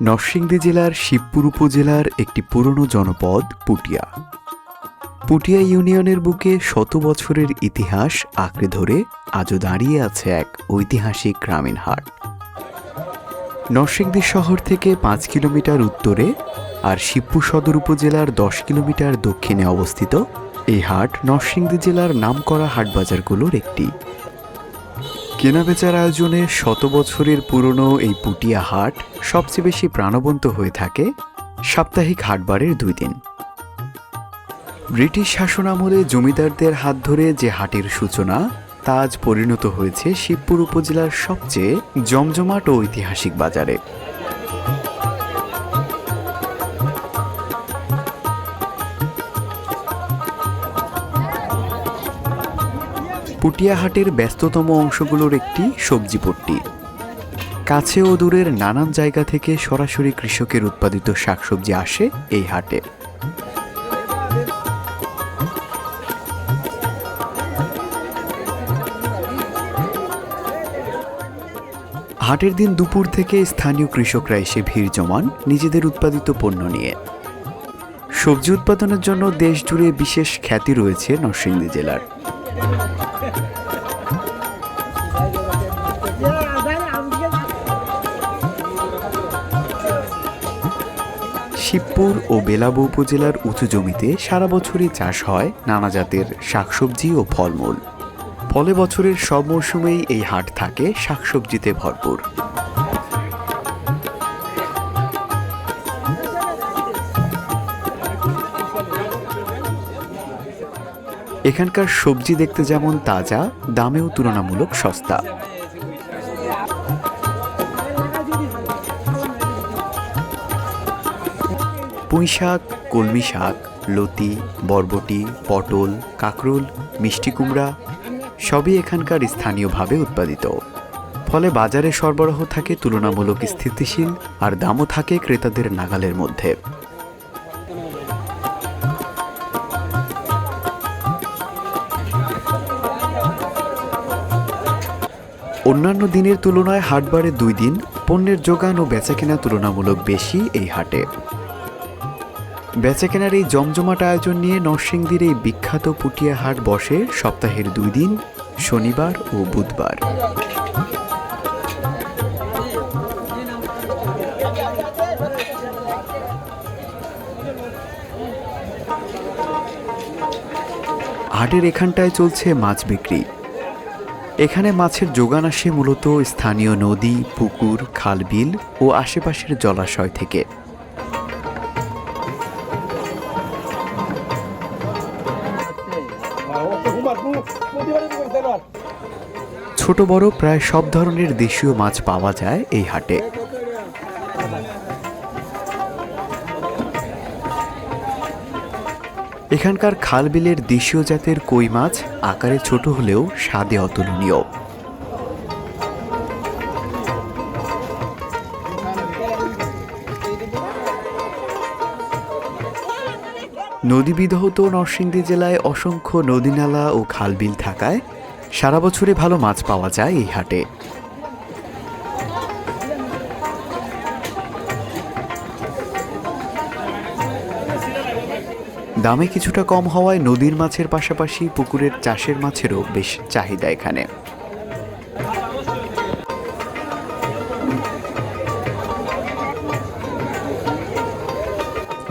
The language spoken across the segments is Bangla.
নরসিংদী জেলার শিবপুর উপজেলার একটি পুরনো জনপদ, পুটিয়া। পুটিয়া ইউনিয়নের বুকে শত বছরের ইতিহাস আঁকড়ে ধরে আজও দাঁড়িয়ে আছে এক ঐতিহাসিক গ্রামীণ হাট। নরসিংদী শহর থেকে পাঁচ কিলোমিটার উত্তরে আর শিবপুর সদর উপজেলার দশ কিলোমিটার দক্ষিণে অবস্থিত, এই হাট নরসিংদী জেলার নামকরা হাটবাজারগুলোর একটি। কেনাবেচার আয়োজনে শত বছরের পুরনো এই পুটিয়া হাট সবচেয়ে বেশি প্রাণবন্ত হয়ে থাকে সাপ্তাহিক হাটবারের দুই দিন। ব্রিটিশ শাসন আমলে জমিদারদের হাত ধরে যে হাটের সূচনা, তা আজ পরিণত হয়েছে শিবপুর উপজেলার সবচেয়ে জমজমাট ও ঐতিহাসিক বাজারে। পুটিয়া হাটের ব্যস্ততম অংশগুলোর একটি সবজি পট্টি। কাছে ও দূরের নানান জায়গা থেকে সরাসরি কৃষকের উৎপাদিত শাকসবজি আসে এই হাটে। হাটের দিন দুপুর থেকে স্থানীয় কৃষকরা এসে ভিড় জমান নিজেদের উৎপাদিত পণ্য নিয়ে। সবজি উৎপাদনের জন্য দেশ জুড়ে বিশেষ খ্যাতি রয়েছে নরসিংদী জেলার। শিবপুর ও বেলাবু উপজেলার উঁচু জমিতে সারা বছরই চাষ হয় নানা জাতের শাকসবজি ও ফলমূল। ফলে বছরের সব মরশুমেই এই হাট থাকে শাকসবজিতে ভরপুর। এখানকার সবজি দেখতে যেমন তাজা, দামেও তুলনামূলক সস্তা। পুঁই শাক কলমি শাক লতি, বরবটি, পটল, কাকরোল, মিষ্টি কুমড়া সবই এখানকার স্থানীয়ভাবে উৎপাদিত। ফলে বাজারে সরবরাহ থাকে তুলনামূলক স্থিতিশীল আর দামও থাকে ক্রেতাদের নাগালের মধ্যে। অন্যান্য দিনের তুলনায় হাটবারে দুই দিন পণ্যের যোগান ও বেচাকেনা তুলনামূলক বেশি এই হাটে। বেচাকেনার এই জমজমাট আয়োজন নিয়ে নরসিংদীর এই বিখ্যাত পুটিয়া হাট বসে সপ্তাহের দুই দিন, শনিবার ও বুধবার। হাটের এখানটায় চলছে মাছ বিক্রি। এখানে মাছের যোগান আসে মূলত স্থানীয় নদী, পুকুর, খালবিল ও আশেপাশের জলাশয় থেকে। ছোট বড় প্রায় সব ধরনের দেশীয় মাছ পাওয়া যায় এই হাটে। এখানকার খালবিলের দেশীয় জাতের কই মাছ আকারে ছোট হলেও স্বাদে অতুলনীয়। নদীবিধৌত নরসিংদী জেলায় অসংখ্য নদীনালা ও খালবিল থাকায় সারা বছরে ভালো মাছ পাওয়া যায় এই হাটে। দামে কিছুটা কম হওয়ায় নদীর মাছের পাশাপাশি পুকুরের চাষের মাছেরও বেশ চাহিদা এখানে।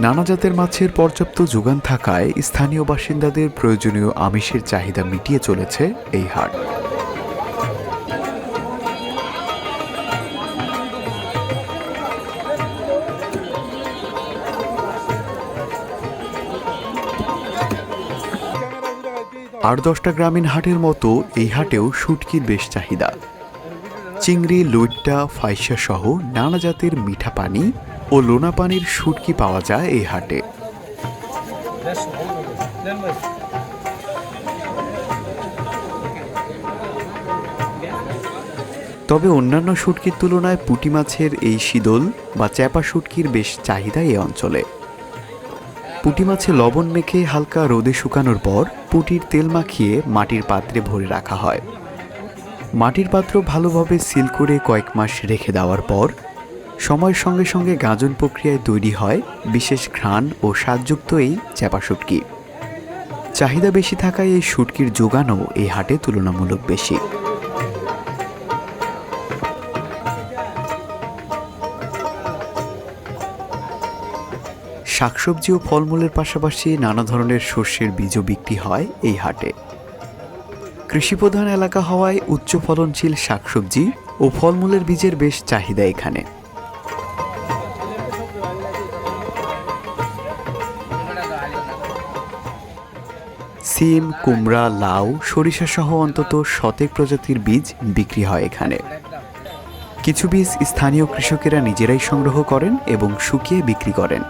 নানা জাতের মাছের পর্যাপ্ত যোগান থাকায় স্থানীয় বাসিন্দাদের প্রয়োজনীয় আমিষের চাহিদা মিটিয়ে চলেছে এই হাট। আর দশটা গ্রামীণ হাটের মতো এই হাটেও শুটকির বেশ চাহিদা। চিংড়ি, লুইট্টা, ফাইসা সহ নানা জাতের মিঠা পানি ও লোনা পানির শুটকি পাওয়া যায় এই হাটে। তবে অন্যান্য শুটকির তুলনায় পুঁটি মাছের এই শীদল বা চ্যাপা শুটকির বেশ চাহিদা এই অঞ্চলে। পুঁটি মাছে লবণ মেখে হালকা রোদে শুকানোর পর পুঁটির তেল মাখিয়ে মাটির পাত্রে ভরে রাখা হয়। মাটির পাত্র ভালোভাবে সিল করে কয়েক মাস রেখে দেওয়ার পর সময়ের সঙ্গে সঙ্গে গাজন প্রক্রিয়ায় তৈরি হয় বিশেষ ঘ্রাণ ও স্বাদযুক্ত এই চাপা শুটকি। চাহিদা বেশি থাকায় এই শুটকির যোগানও এই হাটে তুলনামূলক বেশি। শাকসবজি ও ফলমূলের পাশাপাশি নানা ধরনের শস্যের বীজও বিক্রি হয় এই হাটে। কৃষিপ্রধান এলাকা হওয়ায় উচ্চ ফলনশীল শাকসবজি ও ফলমূলের বীজের বেশ চাহিদা এখানে। সিম, কুমড়া, লাউ সরিষা সহ অন্তত শতেক প্রজাতির বীজ বিক্রি হয় এখানে। কিছু বীজ স্থানীয় কৃষকেরা নিজেরাই সংগ্রহ করেন এবং শুকিয়ে বিক্রি করেন।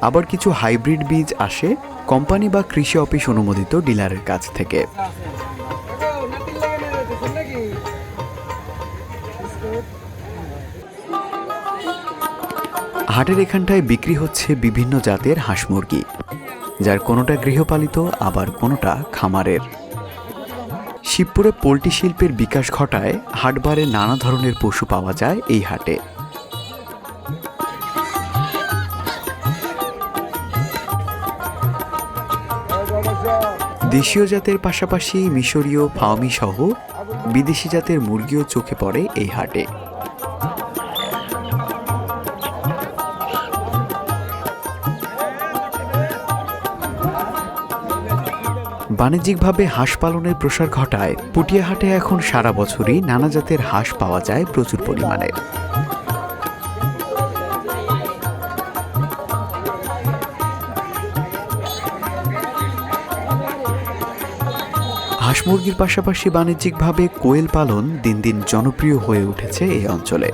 আবার কিছু হাইব্রিড বীজ আসে কোম্পানি বা কৃষি অফিস অনুমোদিত ডিলারের কাছ থেকে। হাটের এখানটায় বিক্রি হচ্ছে বিভিন্ন জাতের হাঁস মুরগি। যার কোনোটা গৃহপালিত, আবার কোনোটা খামারের। শিবপুরে পোলট্রি শিল্পের বিকাশ ঘটায়, হাটবারে নানা ধরনের পশু পাওয়া যায় এই হাটে। দেশীয় জাতের পাশাপাশি মিশরীয় ফাওমি সহ বিদেশি জাতের মুরগিও চোখে পড়ে এই হাটে। বাণিজ্যিকভাবে হাঁস পালনের প্রসার ঘটায়। পুটিয়াহাটে এখন সারা বছরই নানা জাতের হাঁস পাওয়া যায় প্রচুর পরিমাণে। হাঁস মুরগির পাশাপাশি বাণিজ্যিকভাবে কোয়েল পালন দিন দিন জনপ্রিয় হয়ে উঠেছে এই অঞ্চলে।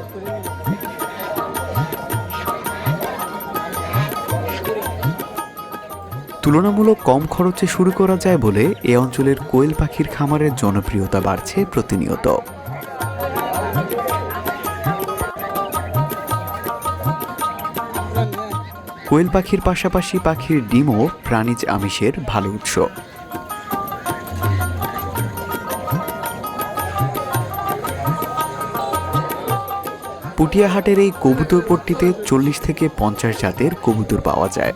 তুলনামূলক কম খরচে শুরু করা যায় বলে এ অঞ্চলের কোয়েল পাখির খামারের জনপ্রিয়তা বাড়ছে প্রতিনিয়ত। কোয়েল পাখির পাশাপাশি পাখির ডিমও প্রাণীজ আমিষের ভালো উৎস। পুটিয়াহাটের এই কবুতর পট্টিতে চল্লিশ থেকে পঞ্চাশ জাতের কবুতর পাওয়া যায়।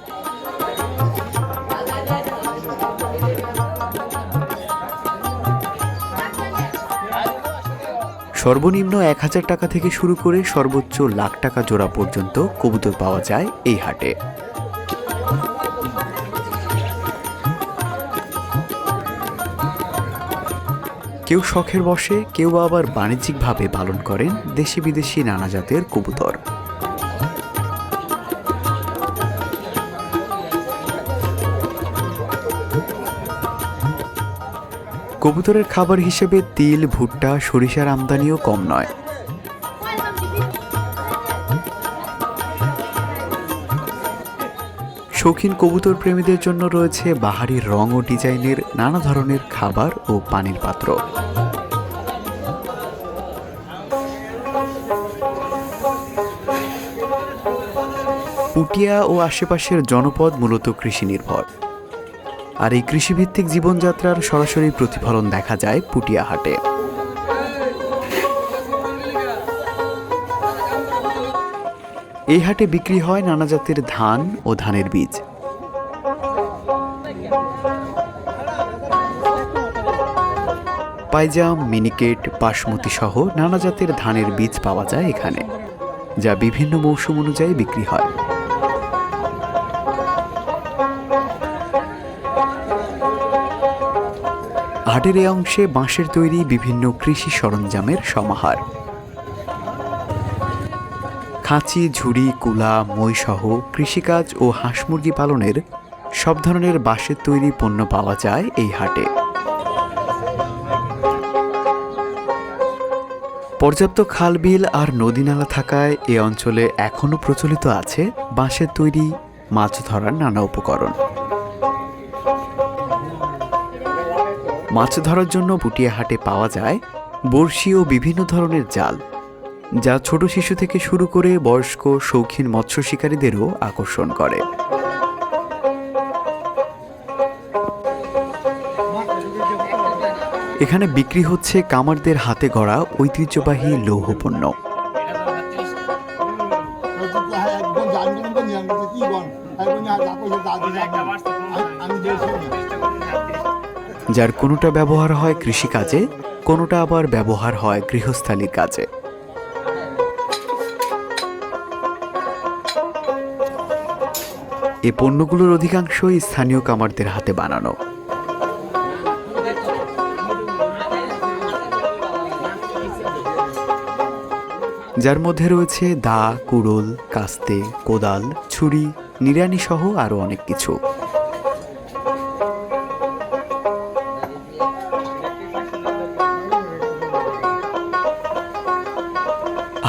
সর্বনিম্ন এক হাজার টাকা থেকে শুরু করে সর্বোচ্চ লাখ টাকা জোড়া পর্যন্ত কবুতর পাওয়া যায় এই হাটে। কেউ শখের বসে, কেউ আবার বাণিজ্যিকভাবে পালন করেন দেশি বিদেশি নানা জাতের কবুতর। কবুতরের খাবার হিসেবে তিল, ভুট্টা, সরিষার আমদানিও কম নয়। শৌখিন কবুতর প্রেমীদের জন্য রয়েছে বাহারি রং ও ডিজাইনের নানা ধরনের খাবার ও পানির পাত্র। পুটিয়া ও আশেপাশের জনপদ মূলত কৃষি নির্ভর। আর এই কৃষিভিত্তিক জীবনযাত্রার সরাসরি প্রতিফলন দেখা যায় পুটিয়া হাটে এই হাটে বিক্রি হয় নানা জাতের ধান ও ধানের বীজ। পাইজাম মিনিকেট, বাসমতি সহ নানা জাতের ধানের বীজ পাওয়া যায় এখানে, যা বিভিন্ন মৌসুম অনুযায়ী বিক্রি হয়। হাটের এই অংশে বাঁশের তৈরি বিভিন্ন কৃষি সরঞ্জামের সমাহার। খাঁচি, ঝুড়ি, কুলা মই সহ কৃষিকাজ ও হাঁস মুরগি পালনের সব ধরনের বাঁশের তৈরি পণ্য পাওয়া যায় এই হাটে। পর্যাপ্ত খালবিল আর নদীনালা থাকায় এ অঞ্চলে এখনও প্রচলিত আছে বাঁশের তৈরি মাছ ধরার নানা উপকরণ। মাছ ধরার জন্য পুটিয়াহাটে পাওয়া যায় বড়শি ও বিভিন্ন ধরনের জাল, যা ছোট শিশু থেকে শুরু করে বয়স্ক, শৌখিন মৎস্য শিকারীদেরও আকর্ষণ করে। এখানে বিক্রি হচ্ছে কামারদের হাতে গড়া ঐতিহ্যবাহী লৌহপণ্য। যার কোনোটা ব্যবহার হয় কৃষিকাজে, কোনোটা আবার ব্যবহার হয় গৃহস্থালির কাজে। এ পণ্যগুলোর অধিকাংশই স্থানীয় কামারদের হাতে বানানো। যার মধ্যে রয়েছে দা, কুড়োল, কাস্তে, কোদাল, ছুরি নিড়ানি সহ আরও অনেক কিছু।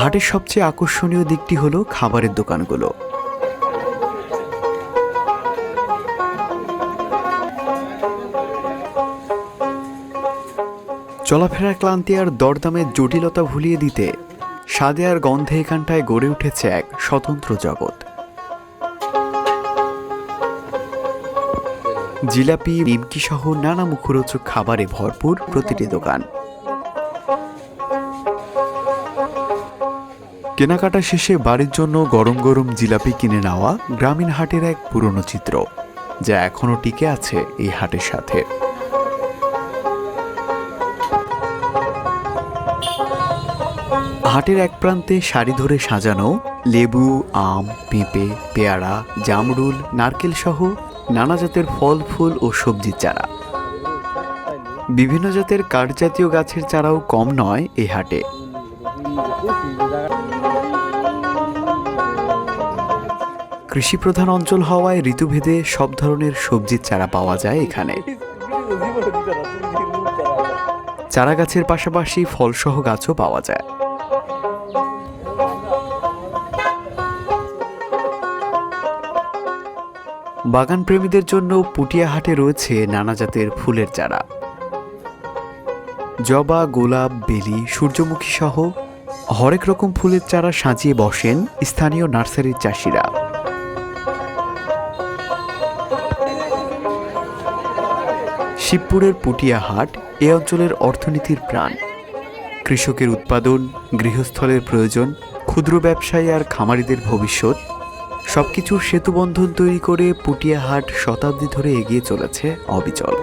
হাটের সবচেয়ে আকর্ষণীয় দিকটি হলো খাবারের দোকানগুলো। চলাফেরার ক্লান্তি আর দরদামের জটিলতা ভুলিয়ে দিতে স্বাদে আর গন্ধে এখানটায় গড়ে উঠেছে এক স্বতন্ত্র জগৎ। জিলাপি, নিমকি সহ নানা মুখরোচক খাবারে ভরপুর প্রতিটি দোকান। কেনাকাটা শেষে বাড়ির জন্য গরম গরম জিলাপি কিনে নেওয়া গ্রামীণ হাটের এক পুরনো চিত্র, যা এখনও টিকে আছে এই হাটের সাথে। হাটের এক প্রান্তে সারি ধরে সাজানো লেবু, আম, পেঁপে, পেয়ারা, জামরুল, নারকেল সহ নানা জাতের ফল, ফুল ও সবজির চারা। বিভিন্ন জাতের কাঠজাতীয় গাছের চারাও কম নয় এই হাটে। কৃষিপ্রধান অঞ্চল হওয়ায় ঋতুভেদে সব ধরনের সবজির চারা পাওয়া যায় এখানে। চারা গাছের পাশাপাশি ফলসহ গাছও পাওয়া যায়। বাগান প্রেমীদের জন্য পুটিয়া হাটে রয়েছে নানা জাতের ফুলের চারা। জবা, গোলাপ, বেলি, সূর্যমুখী সহ হরেক রকম ফুলের চারা সাজিয়ে বসেন স্থানীয় নার্সারির চাষিরা। শিবপুরের পুটিয়া হাট এ অঞ্চলের অর্থনীতির প্রাণ। কৃষকের উৎপাদন, গৃহস্থলের প্রয়োজন, ক্ষুদ্র ব্যবসায়ী আর খামারিদের ভবিষ্যৎ সব কিছুর সেতুবন্ধন তৈরি করে পুটিয়া হাট শতাব্দী ধরে এগিয়ে চলেছে অবিচল।